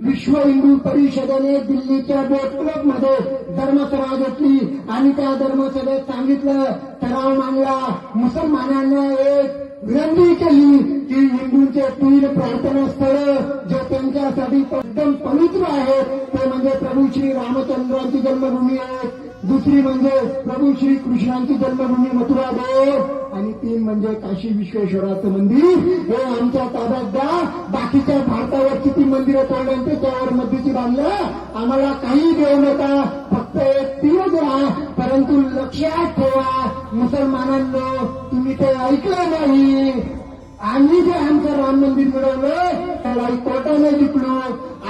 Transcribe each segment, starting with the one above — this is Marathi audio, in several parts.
विश्व हिंदू परिषदेने दिल्लीच्या बोट क्लबमध्ये धर्मसभा घेतली आणि त्या धर्मसभेत सांगितलं ठराव मांडला. मुसलमानांना एक विनंती केली की हिंदूंचे तीन प्रार्थना स्थळ जे त्यांच्यासाठी एकदम पवित्र आहेत ते म्हणजे प्रभू श्री रामचंद्रांची जन्मभूमी आहे दुसरी म्हणजे प्रभू श्री कृष्णांची जन्मभूमी मथुरा देव आणि तीन म्हणजे काशी विश्वेश्वराचं मंदिर. हे आमच्या ताब्यात द्या. बाकीच्या भारतावर किती मंदिरं तोडल्या मध्यची बांधलं. आम्हाला काही देऊ नका फक्त एक तीर द्या. परंतु लक्षात ठेवा मुसलमानांनो तुम्ही ते ऐकलं नाही. आम्ही जे आमचं राम मंदिर मिळवलं त्याला कोर्टाने जिंकलो.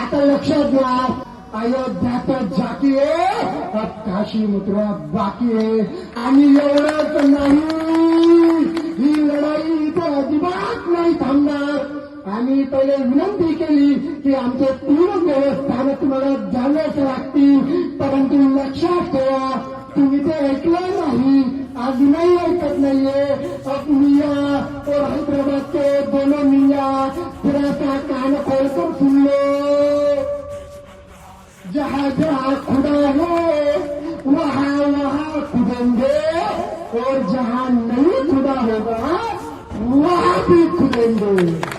आता लक्षात घ्या अयोध्या तर झाकी आहे काशी मुद्रा बाकी आहे. आणि एवढंच नाही ही लढाई इथं अजिबात नाही थांबणार. आम्ही पहिले विनंती केली की आमचे तीन देवस्थान तुम्हाला जाण्यास लागतील परंतु लक्षात ठेवा तुम्ही ते ऐकलं नाही, आज नाही ऐकत नाहीये अब मिया और हैदराबाद के दोनों मिया थोड़ा सा कान खोलकर सुन लो। जहाँ जहाँ खुदा है, वहाँ वहाँ खुदेंगे, और जहाँ नहीं खुदा होगा, वहाँ भी खुदेंगे।